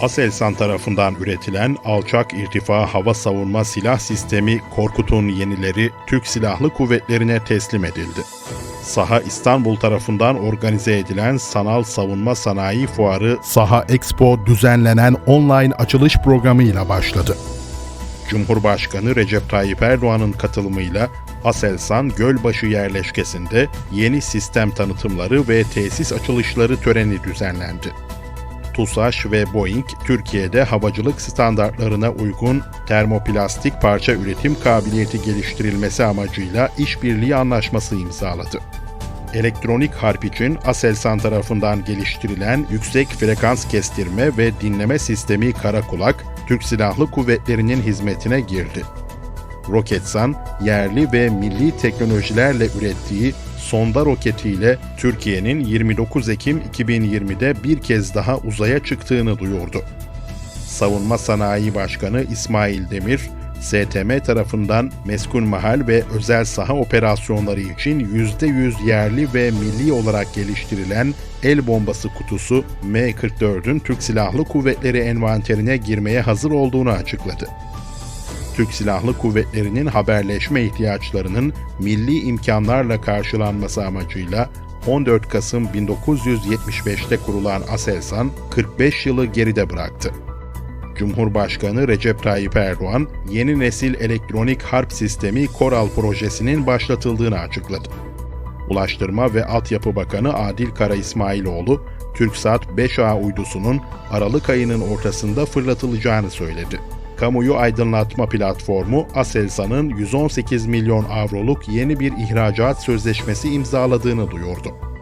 Aselsan tarafından üretilen alçak irtifa hava savunma silah sistemi Korkut'un yenileri Türk Silahlı Kuvvetlerine teslim edildi. Saha İstanbul tarafından organize edilen Sanal Savunma Sanayi Fuarı Saha Expo düzenlenen online açılış programıyla başladı. Cumhurbaşkanı Recep Tayyip Erdoğan'ın katılımıyla Aselsan Gölbaşı yerleşkesinde yeni sistem tanıtımları ve tesis açılışları töreni düzenlendi. TUSAŞ ve Boeing, Türkiye'de havacılık standartlarına uygun termoplastik parça üretim kabiliyeti geliştirilmesi amacıyla işbirliği anlaşması imzaladı. Elektronik harp için Aselsan tarafından geliştirilen yüksek frekans kestirme ve dinleme sistemi Karakulak, Türk Silahlı Kuvvetleri'nin hizmetine girdi. Roketsan, yerli ve milli teknolojilerle ürettiği sonda roketiyle Türkiye'nin 29 Ekim 2020'de bir kez daha uzaya çıktığını duyurdu. Savunma Sanayi Başkanı İsmail Demir, STM tarafından meskun mahal ve özel saha operasyonları için %100 yerli ve milli olarak geliştirilen el bombası kutusu M44'ün Türk Silahlı Kuvvetleri envanterine girmeye hazır olduğunu açıkladı. Türk Silahlı Kuvvetleri'nin haberleşme ihtiyaçlarının milli imkanlarla karşılanması amacıyla 14 Kasım 1975'te kurulan Aselsan 45 yılı geride bıraktı. Cumhurbaşkanı Recep Tayyip Erdoğan, yeni nesil elektronik harp sistemi Koral projesinin başlatıldığını açıkladı. Ulaştırma ve Altyapı Bakanı Adil Kara İsmailoğlu, TürkSat 5A uydusunun Aralık ayının ortasında fırlatılacağını söyledi. Kamuyu aydınlatma platformu Aselsan'ın 118 milyon avroluk yeni bir ihracat sözleşmesi imzaladığını duyurdu.